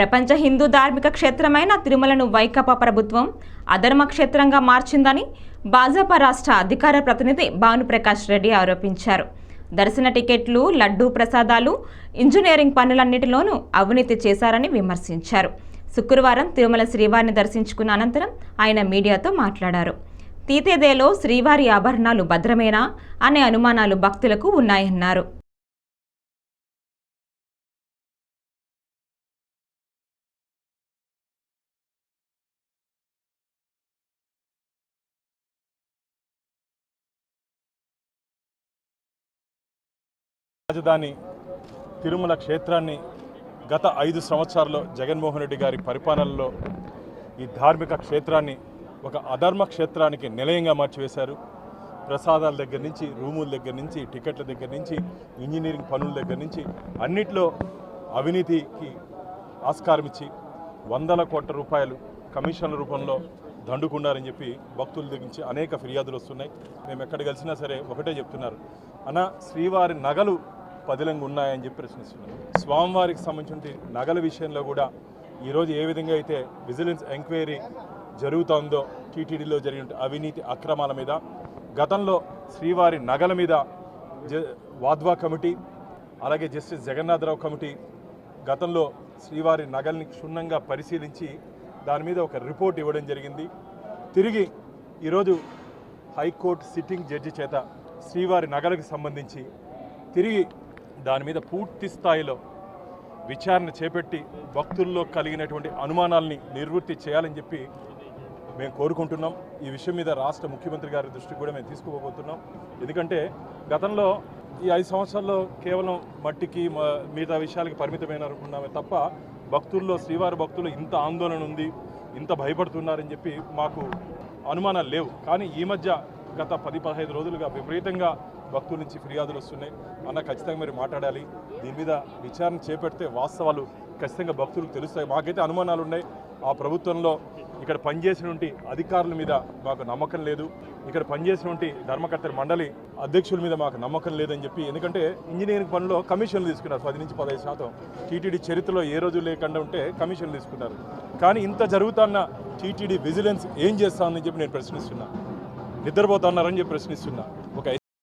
ప్రపంచ హిందూ ధార్మిక క్షేత్రమైన తిరుమలను వైకాపా ప్రభుత్వం అధర్మ క్షేత్రంగా మార్చిందని భాజపా రాష్ట్ర అధికార ప్రతినిధి భానుప్రకాష్ రెడ్డి ఆరోపించారు. దర్శన టికెట్లు లడ్డూ ప్రసాదాలు ఇంజనీరింగ్ పనులన్నిటిలోనూ అవినీతి చేశారని విమర్శించారు. శుక్రవారం తిరుమల శ్రీవారిని దర్శించుకున్న అనంతరం ఆయన మీడియాతో మాట్లాడారు. తీతేదేలో శ్రీవారి ఆభరణాలు భద్రమేనా? అనే అనుమానాలు భక్తులకు ఉన్నాయన్నారు. రాజధాని తిరుమల క్షేత్రాన్ని గత ఐదు సంవత్సరాల్లో జగన్మోహన్ రెడ్డి గారి పరిపాలనలో ఈ ధార్మిక క్షేత్రాన్ని ఒక అధర్మ క్షేత్రానికి నిలయంగా మార్చివేశారు. ప్రసాదాల దగ్గర నుంచి రూముల దగ్గర నుంచి టికెట్ల దగ్గర నుంచి ఇంజనీరింగ్ పనుల దగ్గర నుంచి అన్నిట్లో అవినీతికి ఆస్కారం ఇచ్చి వందల కోట్ల రూపాయలు కమిషన్ల రూపంలో దండుకున్నారని చెప్పి భక్తుల దగ్గర నుంచి అనేక ఫిర్యాదులు వస్తున్నాయి. మేము ఎక్కడ కలిసినా సరే ఒకటే చెప్తున్నారు. అన్న శ్రీవారి నగలు పదిలంగా ఉన్నాయని చెప్పి ప్రశ్నిస్తున్నాను. స్వామివారికి సంబంధించిన నగల విషయంలో కూడా ఈరోజు ఏ విధంగా అయితే విజిలెన్స్ ఎంక్వైరీ జరుగుతోందో టీటీడీలో జరిగిన అవినీతి అక్రమాల మీద గతంలో శ్రీవారి నగల మీద వాద్వా కమిటీ అలాగే జస్టిస్ జగన్నాథరావు కమిటీ గతంలో శ్రీవారి నగల్ని క్షుణ్ణంగా పరిశీలించి దాని మీద ఒక రిపోర్ట్ ఇవ్వడం జరిగింది. తిరిగి ఈరోజు హైకోర్టు సిట్టింగ్ జడ్జి చేత శ్రీవారి నగలకు సంబంధించి తిరిగి దాని మీద పూర్తి స్థాయిలో విచారణ చేపట్టి భక్తుల్లో కలిగినటువంటి అనుమానాల్ని నివృత్తి చేయాలని చెప్పి మేము కోరుకుంటున్నాం. ఈ విషయం మీద రాష్ట్ర ముఖ్యమంత్రి గారి దృష్టికి కూడా మేము తీసుకుపోబోతున్నాం. ఎందుకంటే గతంలో ఈ ఐదు సంవత్సరాల్లో కేవలం మట్టికి మిగతా విషయాలకి పరిమితమైన అనుకున్నామే తప్ప భక్తుల్లో శ్రీవారి భక్తులు ఇంత ఆందోళన ఉంది ఇంత భయపడుతున్నారని చెప్పి మాకు అనుమానాలు లేవు. కానీ ఈ మధ్య గత పది పదహైదు రోజులుగా విపరీతంగా భక్తుల నుంచి ఫిర్యాదులు వస్తున్నాయి. అన్న ఖచ్చితంగా మీరు మాట్లాడాలి. దీని మీద విచారణ చేపడితే వాస్తవాలు ఖచ్చితంగా భక్తులకు తెలుస్తాయి. మాకైతే అనుమానాలు ఉన్నాయి. ఆ ప్రభుత్వంలో ఇక్కడ పనిచేసినటువంటి అధికారుల మీద మాకు నమ్మకం లేదు. ఇక్కడ పనిచేసినటువంటి ధర్మకర్తల మండలి అధ్యక్షుల మీద మాకు నమ్మకం లేదని చెప్పి ఎందుకంటే ఇంజనీరింగ్ పనిలో కమిషన్లు తీసుకున్నారు. పది నుంచి పదహైదు శాతం. టీటీడీ చరిత్రలో ఏ రోజు లేకుండా ఉంటే కమిషన్లు తీసుకున్నారు. కానీ ఇంత జరుగుతున్న టీటీడీ విజిలెన్స్ ఏం చేస్తామని చెప్పి నేను ప్రశ్నిస్తున్నా. నిద్రపోతున్నారని చెప్పి ప్రశ్నిస్తున్నా. ఒక